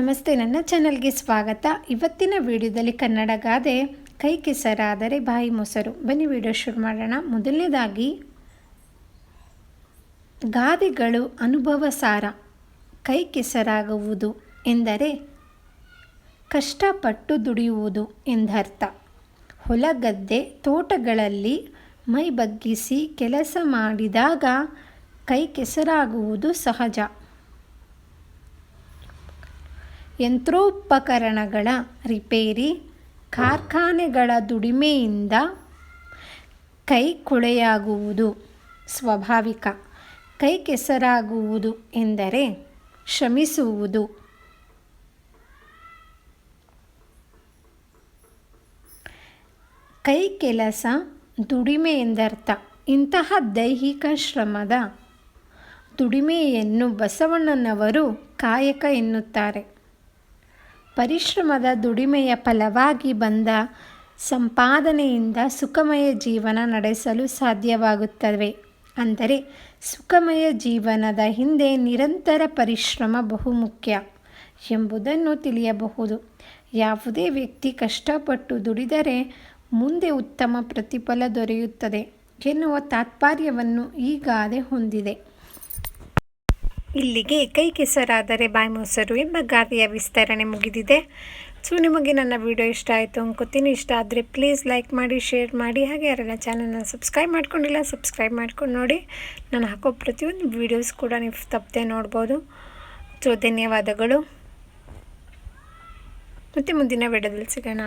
ನಮಸ್ತೆ, ನನ್ನ ಚಾನಲ್ಗೆ ಸ್ವಾಗತ. ಇವತ್ತಿನ ವಿಡಿಯೋದಲ್ಲಿ ಕನ್ನಡ ಗಾದೆ ಕೈ ಕೆಸರಾದರೆ ಬಾಯಿ ಮೊಸರು. ಬನ್ನಿ, ವಿಡಿಯೋ ಶುರು ಮಾಡೋಣ. ಮೊದಲನೇದಾಗಿ, ಗಾದೆಗಳು ಅನುಭವ ಸಾರ ಕೈ ಕೆಸರಾಗುವುದು ಎಂದರೆ ಕಷ್ಟಪಟ್ಟು ದುಡಿಯುವುದು ಎಂದರ್ಥ. ಹೊಲ ಗದ್ದೆ ತೋಟಗಳಲ್ಲಿ ಮೈ ಬಗ್ಗಿಸಿ ಕೆಲಸ ಮಾಡಿದಾಗ ಕೈ ಕೆಸರಾಗುವುದು ಸಹಜ. ಯಂತ್ರೋಪಕರಣಗಳ ರಿಪೇರಿ, ಕಾರ್ಖಾನೆಗಳ ದುಡಿಮೆಯಿಂದ ಕೈ ಕೊಳೆಯಾಗುವುದು ಸ್ವಾಭಾವಿಕ. ಕೈ ಕೆಸರಾಗುವುದು ಎಂದರೆ ಶ್ರಮಿಸುವುದು. ಕೈ ಕೆಲಸ, ದುಡಿಮೆ ಎಂದರ್ಥ. ಇಂತಹ ದೈಹಿಕ ಶ್ರಮದ ದುಡಿಮೆಯನ್ನು ಬಸವಣ್ಣನವರು ಕಾಯಕ ಎನ್ನುತ್ತಾರೆ. ಪರಿಶ್ರಮದ ದುಡಿಮೆಯ ಫಲವಾಗಿ ಬಂದ ಸಂಪಾದನೆಯಿಂದ ಸುಖಮಯ ಜೀವನ ನಡೆಸಲು ಸಾಧ್ಯವಾಗುತ್ತವೆ. ಅಂದರೆ, ಸುಖಮಯ ಜೀವನದ ಹಿಂದೆ ನಿರಂತರ ಪರಿಶ್ರಮ ಬಹುಮುಖ್ಯ ಎಂಬುದನ್ನು ತಿಳಿಯಬಹುದು. ಯಾವುದೇ ವ್ಯಕ್ತಿ ಕಷ್ಟಪಟ್ಟು ದುಡಿದರೆ ಮುಂದೆ ಉತ್ತಮ ಪ್ರತಿಫಲ ದೊರೆಯುತ್ತದೆ ಎನ್ನುವ ತಾತ್ಪರ್ಯವನ್ನು ಈ ಹೊಂದಿದೆ. ಇಲ್ಲಿಗೆ ಕೈ ಕೆಸರಾದರೆ ಬಾಯಿ ಮೊಸರು ಎಂಬ ಗಾದೆಯ ವಿಸ್ತರಣೆ ಮುಗಿದಿದೆ. ಸೊ, ನಿಮಗೆ ನನ್ನ ವಿಡಿಯೋ ಇಷ್ಟ ಆಯಿತು ಅಂದ್ಕೋತೀನಿ ಇಷ್ಟ ಆದರೆ ಪ್ಲೀಸ್ ಲೈಕ್ ಮಾಡಿ ಶೇರ್ ಮಾಡಿ. ಹಾಗೆ ಯಾರೆಲ್ಲ ಚಾನಲ್ನ ಸಬ್ಸ್ಕ್ರೈಬ್ ಮಾಡ್ಕೊಂಡಿಲ್ಲ ಸಬ್ಸ್ಕ್ರೈಬ್ ಮಾಡ್ಕೊಂಡು ನೋಡಿ. ನಾನು ಹಾಕೋ ಪ್ರತಿಯೊಂದು ವೀಡಿಯೋಸ್ ಕೂಡ ನೀವು ತಪ್ಪದೆ ನೋಡ್ಬೋದು. ಸೊ, ಧನ್ಯವಾದಗಳು. ಮತ್ತು ಮುಂದಿನ ವಿಡಿಯೋದಲ್ಲಿ ಸಿಗೋಣ.